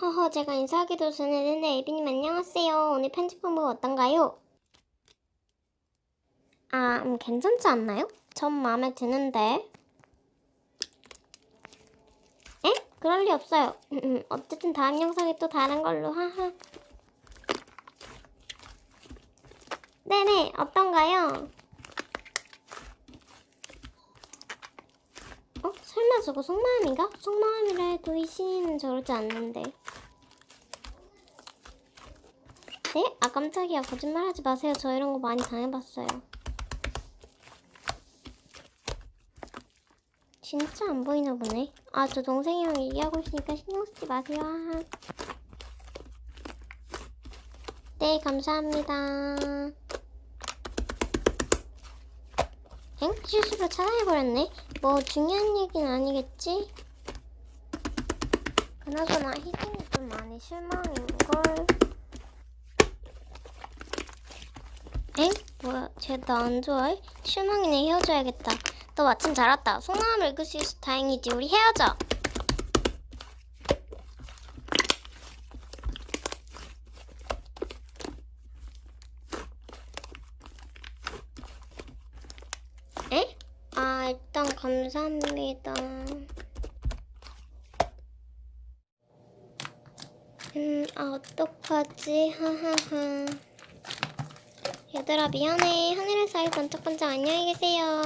허허 제가 인사하기도 전에 네 에비님 안녕하세요. 오늘 편집 방법 어떤가요? 아 음, 괜찮지 않나요? 전 마음에 드는데. 에? 그럴 리 없어요. 음, 음, 어쨌든 다음 영상에 또 다른 걸로 하하. 네네 어떤가요? 어? 설마 저거 속마음인가? 속마음이라 해도 이 신이는 저러지 않는데. 네? 아 깜짝이야. 거짓말하지 마세요. 저 이런 거 많이 당해봤어요. 진짜 안 보이나 보네. 아 저 동생이랑 얘기하고 있으니까 신경 쓰지 마세요. 네 감사합니다. 엥? 실수로 차단해버렸네. 뭐 중요한 얘기는 아니겠지? 그나저나 희진이 좀 많이 실망인걸. 엥? 뭐야, 쟤 나 안 좋아해? 실망이네, 헤어져야겠다. 너 마침 잘 왔다. 속마음을 읽을 수 있어 다행이지. 우리 헤어져. 에? 아, 일단 감사합니다. 음, 아, 어떡하지? 하하하. 얘들아, 미안해. 하늘의 사이 번쩍번쩍 안녕히 계세요.